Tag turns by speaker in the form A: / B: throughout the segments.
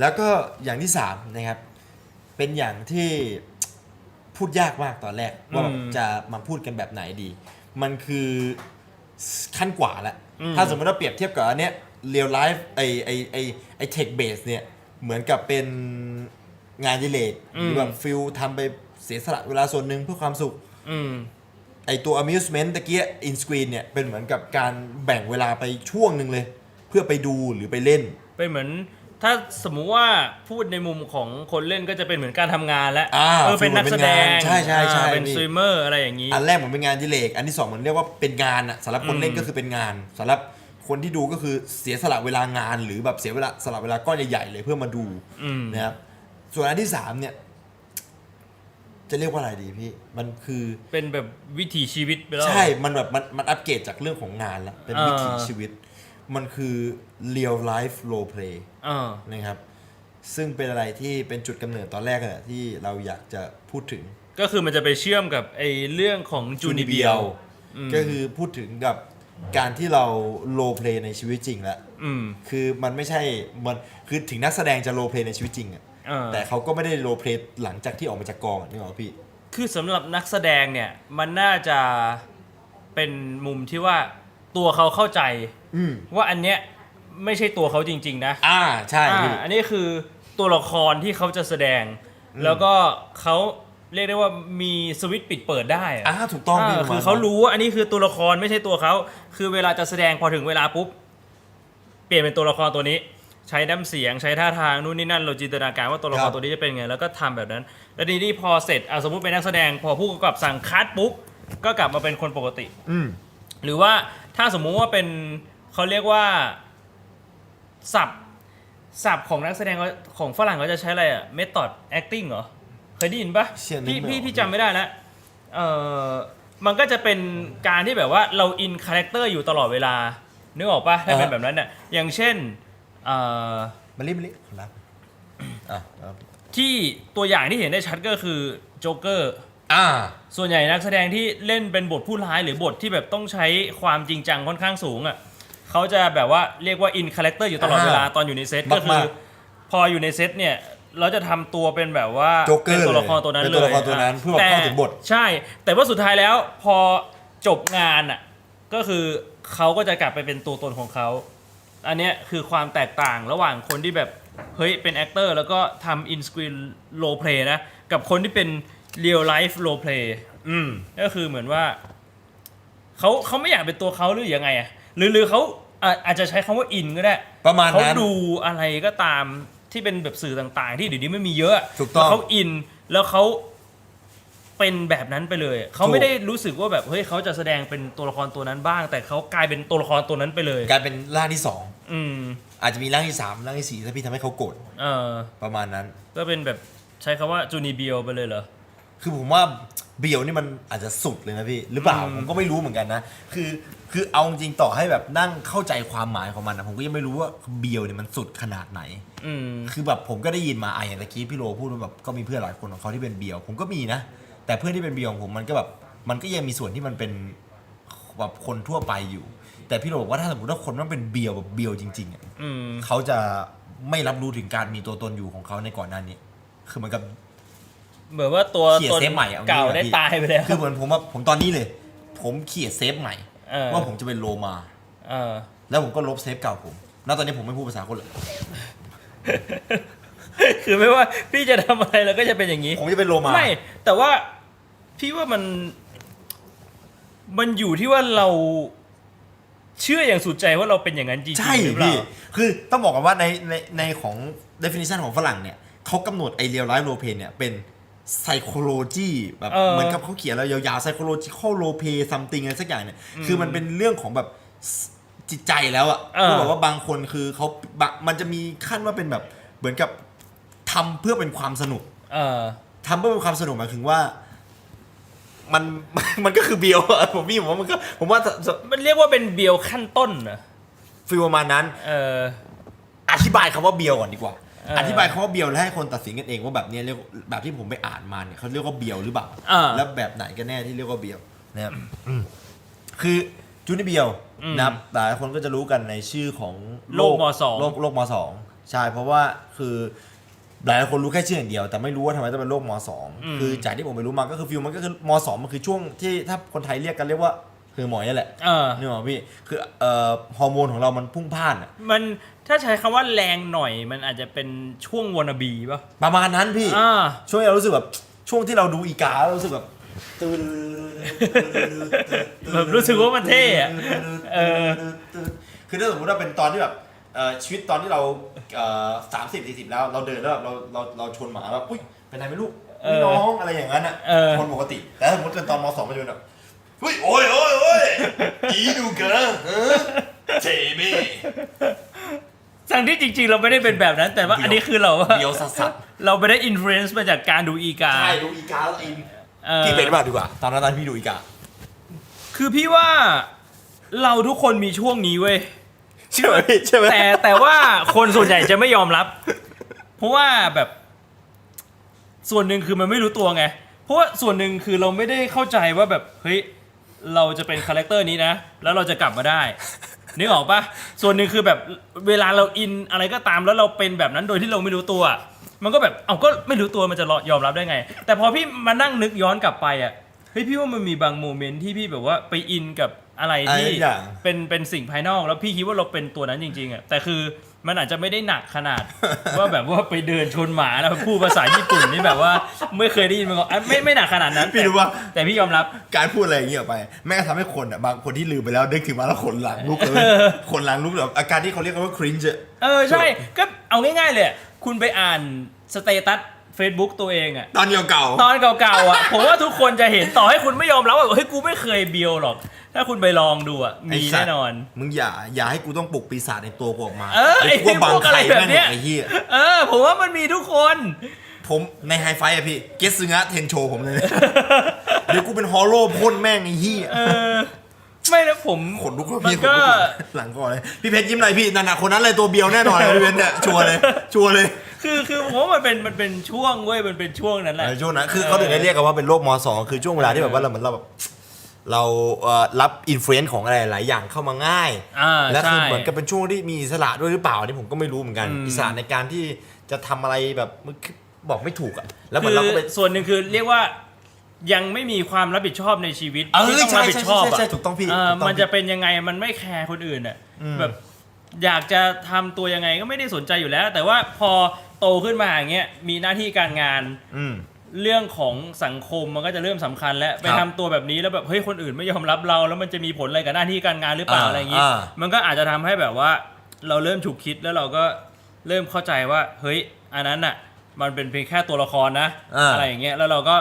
A: แล้วก็อย่างที่สามนะครับ เป็นอย่างที่พูดยากมากตอนแรก ว่าแบบ
B: อืม
A: จะมาพูดกันแบบไหนดี มันคือขั้นกว่าละ
B: อืม
A: ถ้าสมมติเราเปรียบเทียบกับอันเนี้ยเรียลไลฟ์ไอไอไอไอเทคเบสเนี่ย เหมือนกับเป็นงานอดิเลกหรือแบบฟิลทำไปเสียสละเวลาส่วนหนึ่งเพื่อความสุข
B: อืม
A: ไอตัว amusement ตะเกีย in screen เนี่ย เป็นเหมือนกับการแบ่งเวลาไปช่วงหนึ่งเลย เพื่อไปดูหรือไปเล่น
B: เป็นเหมือน ถ้าสมมุติว่าพูดในมุมของคนเล่นก็จะเป็นเหมือนการทำงานแล้ว
A: อ่า
B: เออเป็นนักแสดง
A: ใช่ใช่ใช่
B: อ่าเป็น
A: นี่
B: สตรีมเมอร์อะไรอย่างนี้
A: อันแรกเหมือนเป็นงานอดิเลกอันที่สองเหมือนเรียกว่าเป็นงานอะสำหรับคนเล่น
B: อืม
A: ก็คือเป็นงานสำหรับคนที่ดูก็คือเสียสละเวลางาน หรือแบบเสียเวลาสละเวลาก้อนใหญ่ๆเลยเพื่อมาดู
B: อืม
A: นะครับส่วนอันที่สามเนี่ย จะเรียกว่าอะไรดีพี่ มันคือ
B: เป็นแบบวิถีชีวิตไปแล้ว
A: ใช่ มันแบบมันมันอัปเกรดจากเรื่องของงานแล้วเป็น
B: อ่า
A: วิถีชีวิต มันคือ real life role play
B: อ่า
A: นะครับ ซึ่งเป็นอะไรที่เป็นจุดกำเนิดตอนแรกอะที่เราอยากจะพูดถึง
B: ก็คือมันจะไปเชื่อมกับไอ้เรื่องของจูนิเบียล
A: ก็คือพูดถึงกับการที่เราโลเพลในชีวิตจริงแล้ว
B: อืม
A: คือมันไม่ใช่มันคือถึงนักแสดงจะโลเพลในชีวิตจริงอะ
B: อ่า
A: แต่เขาก็ไม่ได้โลเพลหลังจากที่ออกมาจากกองอะนี่หรอพี่
B: คือสำหรับนักแสดงเนี่ยมันน่าจะเป็นมุมที่ว่า ตัวเขาเข้าใจ
A: อืม
B: ว่าอันเนี้ยไม่ใช่ตัวเขาจริง ๆ นะ
A: อ่าใช่
B: อ่า
A: พี่
B: อันนี้คือตัวละครที่เขาจะแสดง แล้วก็เขาเรียกได้ว่ามีสวิตช์ปิดเปิดได้อะ
A: อ่าถูกต้องพี่
B: อ่า
A: ประมณ
B: คือเขารู้ว่าอันนี้คือตัวละครไม่ใช่ตัวเขาคือเวลาจะแสดงพอถึงเวลาปุ๊บเปลี่ยนเป็นตัวละครตัวนี้ ใช้น้ำเสียงใช้ท่าทางนู่นนี่นั่นเราจินตนาการว่าตัวละครตัวนี้จะเป็นไงแล้วก็ทำแบบนั้น แล้วทีนี้พอเสร็จอะสมมุติเป็นนักแสดงพอผู้กำกับสั่งคัดปุ๊บก็กลับมาเป็นคนปกติ
A: อืม
B: หรือว่า ถ้าสมมุติว่าเป็นเขาเรียกว่าศัพท์ศัพท์ของนักแสดงเขาของฝรั่งเขาจะใช้อะไรอะ method acting เหรอ เคยได้ยินปะ
A: เชี่ยนึก
B: พี่
A: ไม่ออก
B: พี่พี่จำไม่ได้แล้วเออมันก็จะเป็นการที่แบบว่าเราอินคาแรคเตอร์อยู่ตลอดเวลา นึกออกปะถ้าเป็นแบบนั้นเนี่ยอย่างเช่นเอ่อ
A: มารีบมารีบขอรับอะครับ
B: ที่ตัวอย่างที่เห็นได้ชัดก็คือโจ๊กเกอร์
A: อ่า
B: ส่วนใหญ่นักแสดงที่เล่นเป็นบทผู้ร้ายหรือบทที่แบบต้องใช้ความจริงจังค่อนข้างสูงอะเขาจะแบบว่าเรียกว่าอินคาแรคเตอร์อยู่ตลอด
A: อ่า
B: เวลาตอนอยู่ในเซต
A: มากๆ
B: ก็คือพออยู่ในเซตเนี่ยเราจะทำตัวเป็นแบบว่า
A: โจ๊กเกอร์
B: เป็นตัวละครตัวนั้น
A: เป็น
B: เลย
A: ตัวละครตัวนั้น
B: อะ
A: เพื่อเข้าถึงบท
B: ใช่ แต่ว่าสุดท้ายแล้วพอจบงานอะก็คือเขาก็จะกลับไปเป็นตัวตนของเขา อันเนี้ยคือความแตกต่างระหว่างคนที่แบบ เฮ้ย เป็นแอคเตอร์แล้วก็ทำอินสกรีนโลเพลย์นะ กับคนที่เป็น เรียลไลฟ์โลเพลย์
A: อืม
B: ก็คือเหมือนว่าเขาเขาไม่อยากเป็นตัวเขาหรือยังไงอะหรือหรือเขาอะอาจจะใช้คำว่าอินก็ได้
A: ประมาณ
B: เขา
A: นั้น
B: ดูอะไรก็ตามที่เป็นแบบสื่อต่างๆ ที่เดี๋ยวนี้ไม่มีเยอะ
A: ถูกต้อง
B: แล้วเขาอินแล้วเขาเป็นแบบนั้นไปเลยเขา
A: ถูก
B: ไม่ได้รู้สึกว่าแบบเฮ้ยเขาจะแสดงเป็นตัวละครตัวนั้นบ้าง แต่เขากลายเป็นตัวละครตัวนั้นไปเลย
A: กลายเป็นร่างที่สอง
B: อืม
A: อาจจะมีร่างที่สามร่างที่สี่ถ้าพี่ทำให้เขาโกรธ
B: เออ
A: ประมาณนั้น
B: ก็เป็นแบบใช้คำว่าจูนีเบียลไปเลยเหรอ
A: คือผมว่าเบียวนี่มันอาจจะสุดเลยนะพี่ หรือเปล่า
B: อืม
A: ผมก็ไม่รู้เหมือนกันนะ คือคือเอาจริงๆต่อให้แบบนั่งเข้าใจความหมายของมันนะผมก็ยังไม่รู้ว่าเบียวเนี่ยมันสุดขนาดไหน
B: อืม
A: คือแบบผมก็ได้ยินมาไอะอย่างตะกี้พี่โรพูดว่าแบบก็มีเพื่อนหลายคนของเขาที่เป็นเบียว ผมก็มีนะ แต่เพื่อนที่เป็นเบียวของผมมันก็แบบมันก็ยังมีส่วนที่มันเป็นแบบคนทั่วไปอยู่ แต่พี่โรบอกว่าถ้าสมมติว่าคนมันเป็นเบียวแบบเบียวจริง ๆอะ
B: อืม
A: เขาจะไม่รับรู้ถึงการมีตัวตนอยู่ของเขาในก่อนหน้านี้ คือเหมือนกับ
B: เหมือนว่าตัว
A: เขียน
B: ตน
A: เซฟใหม่เอางี้
B: เก่า
A: ดีกว่า
B: ได้
A: พี่
B: ตายไปแล้ว
A: คือเหมือนผมว่าผมตอนนี้เลย ผมเขียนเซฟใหม่
B: เออ
A: ว่าผมจะเป็นโลมา
B: เออ
A: แล้วผมก็ลบเซฟเก่าผมณตอนนี้ผมไม่พูดภาษาคนเลย
B: คือไม่ว่าพี่จะทำอะไรแล้วก็จะเป็นอย่างนี้
A: ผมจะเป็นโลมา
B: ไม่ แต่ว่าพี่ว่ามัน มันอยู่ที่ว่าเราเชื่ออย่างสุดใจว่าเราเป็นอย่างนั้นจริง
A: ใช่
B: ๆหรือเปล่า
A: พี่ คือต้องบอกกันว่าในในในของ definition ของฝรั่งเนี่ยเขากำหนดไอเรียลไลฟ์โรเพเนี่ยเป็น psychology แบบ
B: เออ
A: เหมือนกับเขาเขียนแล้วยาวๆ psychological role play something อะไรสักอย่างเนี่ยคือมันเป็นเรื่องของแบบจิตใจแล้วอะ
B: เออ
A: คือแบบว่าบางคนคือเขาบะมันจะมีขั้นว่าเป็นแบบเหมือนกับทำเพื่อเป็นความสนุก
B: เออ
A: ทำเพื่อเป็นความสนุกหมายถึงว่า มันมันก็คือเบียวอะผมพี่ผมว่ามันก็ผมว่า
B: มันเรียกว่าเป็นเบียวขั้นต้นนะ
A: ฟีลประมาณนั้น
B: เออ
A: อธิบายคำว่าเบียวก่อนดีกว่า
B: เออ
A: อธิบายคำว่าเบียวแล้วให้คนตัดสินกันเองว่าแบบเนี้ยเรียกแบบที่ผมไปอ่านมาเนี่ยเขาเรียกว่าเบียวหรือเปล่า
B: เออ
A: แล้วแบบไหนกันแน่ที่เรียกว่าเบียวนะครับคือจูนี่เบียว
B: อืม
A: นะครับหลายคนก็จะรู้กันในชื่อของ
B: โลกมสอง
A: โลกโลกมสองใช่เพราะว่าคือหลายคนรู้แค่ชื่ออย่างเดียว แต่ไม่รู้ว่าทำไมต้องเป็นโรคมสอง
B: อืม
A: คือจากที่ผมไปรู้มาก็คือฟิลมันก็คือมสองมันคือช่วงที่ถ้าคนไทยเรียกกันเรียกว่า คือหมอยนั่นแหละ
B: เออ
A: นี่หรอกพี่คือเอ่อฮอร์โมนของเรามันพุ่งพล่านอะ
B: มันถ้าใช้คำว่าแรงหน่อยมันอาจจะเป็นช่วงวนาบีป่ะ
A: ประมาณนั้นพี่
B: อ่า
A: ช่วงที่เรารู้สึกแบบช่วงที่เราดูอีกาเรารู้สึกแบบตื่น
B: แบบรู้สึกว่ามันเท่อะเออ
A: คือถ้าสมมติว่าเป็นตอนที่แบบเอ่อชีวิตตอนที่เราสามสิบสี่สิบแล้วเราเดินแล้วแบบเราเราเราชนหมาแบบอุ้ยเป็นไรไม่รู้
B: เออ
A: พี่น้องอะไรอย่างนั้นอะ
B: เออ
A: คนปกติแต่ถ้าสมมติเป็นตอนมสองมันจะเป็นแบบ เฮ้ยโอ้ยโอ้ยโอ้ยอีดูเกินเออเทเบ้
B: ทั้งที่จริง ๆ เราไม่ได้เป็นแบบนั้น แต่ว่าอันนี้คือเรา
A: เดียวสัสสัส
B: เราไม่ได้อินฟลูเอนซ์มาจากการดูอีกา
A: ใช่ดูอีกาแล้วอิน
B: ออ
A: พี่เป็นหรือเปล่าดีกว่า ตอนนั้นตอนพี่ดูอีกา
B: คือพี่ว่าเราทุกคนมีช่วงนี้เว้ย
A: ใช่ไหมพี่ใช่ไหม
B: แต่แต่ว่าคนส่วนใหญ่จะไม่ยอมรับ เพราะว่าแบบ ส่วนหนึ่งคือมันไม่รู้ตัวไง เพราะว่าส่วนหนึ่งคือเราไม่ได้เข้าใจว่าแบบเฮ้ย เราจะเป็นคาแรคเตอร์นี้นะ แล้วเราจะกลับมาได้ นึกออกปะส่วนหนึ่งคือแบบเวลาเราอินอะไรก็ตามแล้วเราเป็นแบบนั้นโดยที่เราไม่รู้ตัว มันก็แบบเอาก็ไม่รู้ตัวมันจะยอมรับได้ไง แต่พอพี่มานั่งนึกย้อนกลับไปอะเฮ้ยพี่ว่ามันมีบางโมเมนต์ที่พี่แบบว่าไปอินกับอะไรที่
A: อะไรอย่าง
B: เป็นเป็นสิ่งภายนอก แล้วพี่คิดว่าเราเป็นตัวนั้นจริงๆอะแต่คือ มันอาจจะไม่ได้หนักขนาด ว่าแบบว่าไปเดินชนหมาแล้วพูดภาษาญี่ปุ่นนี่แบบว่าไม่เคยได้ยินมาก่อนอะไม่ไม่หนักขนาดนั้น
A: พี่
B: แต่
A: รู้ว่า
B: แต่พี่ยอมรับ
A: การพูดอะไรอย่างเงี้ยออกไปแม่งก็ทำให้คนอะบางคนที่ลืมไปแล้วนึกถึงมาแล้วขนหลังลุกเลยขนหลังลุกแบบอาการที่เขาเรียกกันว่า cringe อะ
B: เออใช่ก็เอาง่ายๆเลยอะคุณไปอ่านสเตตัส Facebook ตัวเองอะ
A: ตอนเก่าๆ
B: ตอนเก่าๆอะผมว่าทุกคนจะเห็นต่อให้คุณไม่ยอมรับว่าเฮ้ยกูไม่เคยเบียวหรอก ถ้าคุณไปลองดูอะมี
A: ไสั
B: แน่
A: ตว์
B: นอน
A: มึงอย่าอย่าให้กูต้องปลุกปีศาจในตัวกูออกมา
B: เออ
A: ดี๋ยวกูว่า
B: ไอ้พวกอะไร
A: ใคร
B: แบบเนี้ย
A: แม่งไอ้เหี้ย
B: เออ ผมว่ามันมีทุกคน
A: ผมในไฮไฟอะพี่ เกสซึงะเทนโชผมเลย เดี๋ยวกูเป็นฮอลโลพ่นแม่งไอ้เหี้ย
B: เออ ไม่นะผม
A: ขนลุกแล้ว
B: มั
A: พี่
B: น
A: ขน
B: ก็
A: ลุกหลังก่อนเลยพี่เพชรยิ้มอะไรพี่นั่นน่ะคนนั้นเลยตัวเบียวแน่นอนเลยพี่เพชรเนี่ยชัวร์เลยชัวร์เลย
B: คือคือผมว่ามันเป็นมันเป็นช่วงเว้ยมันเป็นช่วงนั้นแหละ
A: ในช่วงนั้นคือเขาถึงได้เรียกกันว่าเป็นโรคมสองคือช่วงเวลาที่แบบว่าเราเหมือนเราแบบเราเอ่อรับอินฟลูเอนซ์ของอะไรหลายอย่างเข้ามาง่าย
B: อ่า
A: และคือ
B: ใช่
A: เหมือนกับเป็นช่วงที่มีอิสระด้วยหรือเปล่าอันนี่ผมก็ไม่รู้เหมือนกัน
B: อืม
A: อิสระในการที่จะทำอะไรแบบมันคือบอกไม่ถูกอะแล้วเหมื
B: คื
A: อน
B: อ
A: เราก็เป็น
B: ส่วนหนึ่งคือเรียกว่า ยังไม่มีความรับผิดชอบในชีวิต
A: เออ
B: ที่ต้อง
A: ใช่
B: รับผิดชอบ
A: ใช่
B: อะ
A: ใช่ใช่ถูกต้องพี่
B: เออ
A: ถูกต้อง
B: มันจะเป็นยังไงมันไม่แคร์คนอื่นอะ
A: อืม
B: แบบอยากจะทำตัวยังไงก็ไม่ได้สนใจอยู่แล้ว แต่ว่าพอโตขึ้นมาอย่างเงี้ยมีหน้าที่การงาน
A: อืม
B: เรื่องของสังคมมันก็จะเริ่มสำคัญแล้ว ไป
A: ครับ
B: ทำตัวแบบนี้แล้วแบบเฮ้ยคนอื่นไม่ยอมรับเรา แล้วมันจะมีผลอะไรกับหน้าที่การงานหรือเปล่า
A: อ่า
B: อะไรอย่างงี้
A: อ่า
B: มันก็อาจจะทำให้แบบว่า เราเริ่มฉุกคิดแล้วเราก็เริ่มเข้าใจว่า เฮ้ยอันนั้นน่ะ มันเป็นเพียงแค่ตัวละครนะ
A: อ่า
B: อะไรอย่างเงี้ยแล้วเราก็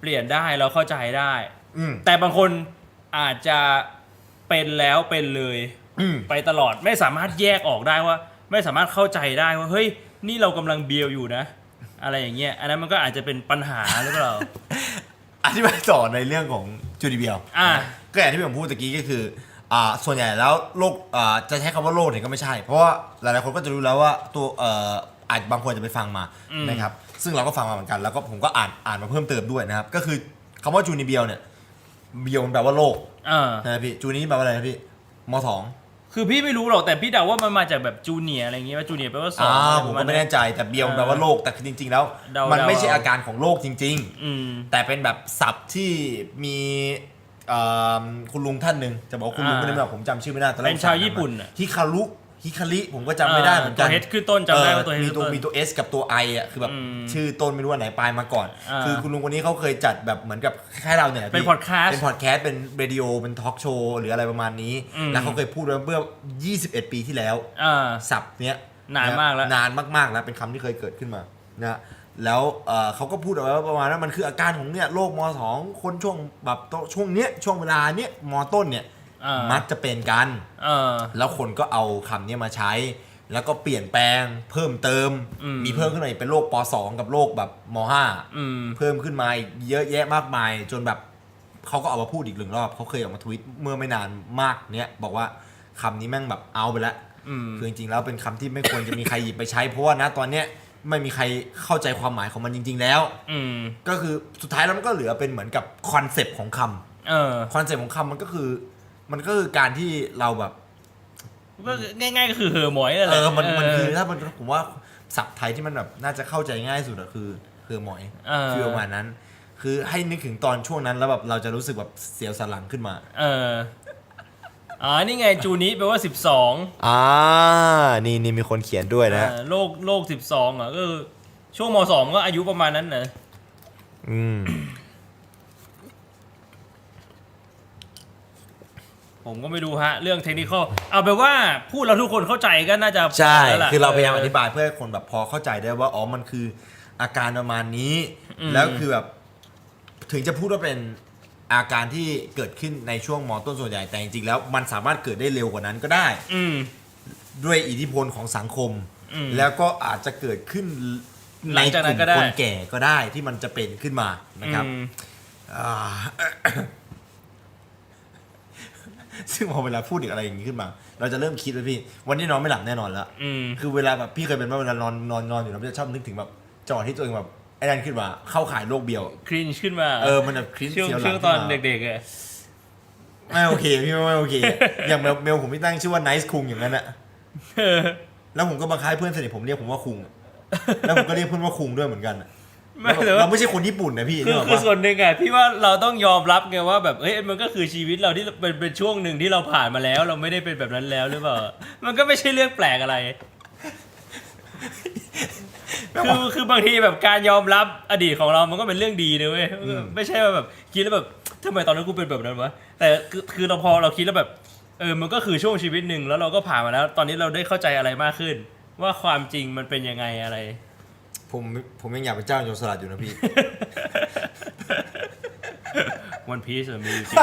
B: เปลี่ยนได้เราเข้าใจได้
A: อืม
B: แต่บางคนอาจจะเป็นแล้วเป็นเลย
A: อืม
B: ไปตลอดไม่สามารถแยกออกได้ว่า ไม่สามารถเข้าใจได้ว่าเฮ้ยนี่เรากำลังเบียวอยู่นะ อะไรอย่างเงี้ยอันนั้นมันก็อาจจะเป็นปัญหาหรือเปล่า
A: อธิบายต่อในเรื่องของจูดิเบียล
B: อ่า
A: ก็อย่างที่ผมพูดตะกี้ก็คืออ่าส่วนใหญ่แล้วโรคอ่าจะใช้คำว่าโรคเนี่ยก็ไม่ใช่ เพราะว่าหลายๆคนก็จะรู้แล้วว่าตัวเอ่ออาจบางคนจะไปฟังมา
B: อืม
A: นะครับ ซึ่งเราก็ฟังมาเหมือนกันแล้วก็ผมก็อ่านอ่านมาเพิ่มเติมด้วยนะครับ ก็คือคำว่าจูนิเบียลเนี่ยเบียลมันแปลว่าโรค
B: อ่า
A: นะพี่จูนี้แปลว่าอะไรนะพี่มสอง
B: คือพี่ไม่รู้หรอกแต่พี่เดาว่ามันมาจากแบบจูเนียร์อะไรอย่างเงี้ยว่าจูเนียร์แปลว่าสอง
A: อ่า
B: อะไร
A: ผ
B: ป
A: ม
B: ระา
A: ก็
B: ณ
A: ไม่
B: นั้
A: แน่
B: น
A: ใจแต่เบียลมันแปลว่าโรคแต่คือจริง ๆ แล้ว
B: เดามั
A: มันไม่ใช่
B: เดา
A: อาการของโรคจริง ๆ
B: อืม
A: แต่เป็นแบบศัพท์ที่มีเอ่อคุณลุงท่านหนึ่งจะบอกว่าคุณลุง
B: อ่า
A: ไม่ได้แบบผมจำชื่อไม่ได้ตอนแรก
B: เป็นชาวญี่ปุ่นน่ะ
A: ฮิคารุ ฮิคาริผมก็จำไม่ได้เหมือนกัน
B: ตัวเฮดคือต้นจำได้ว่าตัวเฮด
A: มี
B: คือ
A: ตัว
B: ต้น
A: มีตัว S กับตัว I อะคือแบบ
B: อืม
A: ชื่อต้นไม่รู้ว่าไหนปลายมาก่อน
B: อ่า
A: คือคุณลุงคนนี้เขาเคยจัดแบบเหมือนกับคล้ายๆเราเนี่ย
B: เป็น
A: พี่
B: podcast
A: เป็นพอดแคสต์เป็นเรดิโอเป็นทอล์กโชว์หรืออะไรประมาณนี้
B: อืม
A: แล้วเขาเคยพูดไว้เมื่อ 21 ปีที่แล้ว
B: อ่า
A: ศัพท์เนี้ย
B: นานมากแล้ว
A: นานมากๆแล้วเป็นคำที่เคยเกิดขึ้นมานะแล้วเอ่อเขาก็พูดเอาไว้ว่าประมาณว่ามันคืออาการของเนี่ยโรคมสองคนช่วงแบบช่วงเนี้ยช่วงเวลาเนี้ยมต้นเนี่ย
B: อ่า
A: มักจะเป็นกัน
B: เออ
A: แล้วคนก็เอาคำเนี้ยมาใช้ แล้วก็เปลี่ยนแปลงเพิ่มเติม
B: อืม
A: มีเพิ่มขึ้นมาอีกเป็นโรคป .2 กับโรคแบบม
B: อืม
A: .5 เพิ่มขึ้นมาอีกเยอะแยะมากมาย จนแบบเขาก็เอามาพูดอีกหนึ่งรอบเขาเคยออกมาทวิตเมื่อไม่นานมากเนี้ยบอกว่าคำนี้แม่งแบบเอาไปแล้ว
B: อืม
A: คือจริงๆแล้วเป็นคำที่ไม่ควรจะมีใครหยิบไปใช้เพราะว่าณตอนเนี้ยไม่มีใครเข้าใจความหมายของมันจริง ๆ แล้ว
B: อืม
A: ก็คือสุดท้ายแล้วมันก็เหลือเป็นเหมือนกับคอนเซปต์ของคำ
B: เออ
A: คอนเซปต์ของคำมันก็คือ มันก็คือการที่เราแบบ
B: ก็ง่ายๆก็คือเหอหมอยนั่นแห
A: เอ
B: ละ
A: อ มันมันคือ
B: เถ้า
A: มันผมว่าศัพท์ไทยที่มันแบบน่าจะเข้าใจง่ายสุดอะคือคือหมอย
B: เออ
A: ฟีลประมาณนั้น คือให้นึกถึงตอนช่วงนั้นแล้วแบบเราจะรู้สึกแบบเสียวสันหลังขึ้นมา
B: เอออ๋อนี่ไงจูนี้แปลว่า12
A: อ่านี่นี่มีคนเขียนด้วยนะ
B: อ่าโลกโลก12อะก็คือช่วงม .2 ก็อายุประมาณนั้นนะ
A: อืม
B: ผมก็ไม่รู้ฮะ เรื่องเทคนิคเอาไปนว่าพูดแล้วทุกคนเข้าใจก็น่าจะ
A: ใช่
B: แล้วล่ะ
A: คือเราพยายามอธิบายเพื่อให้คนแบบพอเข้าใจได้ว่าอ๋อมันคืออาการประมาณนี้แล้วคือแบบถึงจะพูดว่าเป็นอาการที่เกิดขึ้นในช่วงมต้นส่วนใหญ่แต่จริงๆแล้วมันสามารถเกิดได้เร็วกว่านั้นก็ได้
B: อืม
A: ด้วยอิทธิพลของสังคม
B: อืม
A: แล้วก็อาจจะเกิดขึ้น
B: หลั
A: ใน
B: งจาก
A: ก
B: นั้
A: ลุ่
B: น
A: ม
B: ก็ได้
A: คนแก่ก็ได้ที่มันจะเป็นขึ้นมานะครับ
B: อืม
A: อ่า ซึ่งพอเวลาพูดอีกอะไรอย่างนี้ขึ้นมา เราจะเริ่มคิดเลยพี่ วันนี้นอนไม่หลับแน่นอนแล้ว
B: อืม
A: คือเวลาแบบพี่เคยเป็นว่าเวลานอนนอนนอนอยู่แล้วพี่จะชอบนึกถึงแบบจังหวะที่ตัวเองแบบไอ้นั่นขึ้นมาเข้าข่ายโรคเบียว
B: ครินช์ขึ้นมา
A: เออมันแบบคลิ้น
B: ช่วง
A: เสียวหลัง
B: ช่วงตอน
A: ขึ้นมา
B: เด็กๆอะ
A: ไม่โอเคพี่ไม่โอเค อย่างเมลเมลผมไม่ตั้งชื่อว่า nice คุงอย่างนั้นอะ
B: เออ
A: แล้วผมก็บังคับให้เพื่อนสนิทผมเรียกผมว่าคุงอะแล้วผมก็เรียกเพื่อนว่าคุงด้วยเหมือนกันอะ
B: ไม่แต่
A: เรา
B: ว่า
A: ไม่ใช่คนญี่ปุ่นนะพี่
B: คือ
A: นึกออก
B: คือ
A: ปะ
B: ส่วนหนึ่งอะพี่ว่าเราต้องยอมรับไงว่าแบบเฮ้ยมันก็คือชีวิตเราที่เป็นเป็นช่วงหนึ่งที่เราผ่านมาแล้ว เราไม่ได้เป็นแบบนั้นแล้วหรือเปล่า มันก็ไม่ใช่เรื่องแปลกอะไร คือคือบางทีแบบการยอมรับอดีตของเรามันก็เป็นเรื่องดีนะเว้ยไม่ใช่ว่าแบบคิดแล้วแบบทำไมตอนนั้นกูเป็นแบบนั้นวะแต่คือคือเราพอเราคิดแล้วแบบเออมันก็คือช่วงชีวิตหนึ่งแล้วเราก็ผ่านมาแล้ว ตอนนี้เราได้เข้าใจอะไรมากขึ้น ว่าความจริงมันเป็นยังไงอะไร
A: ผมผมยังอยากเป็นเจ้าโจรสลัดอยู่นะพี่
B: วันพีซมีอยู่จริง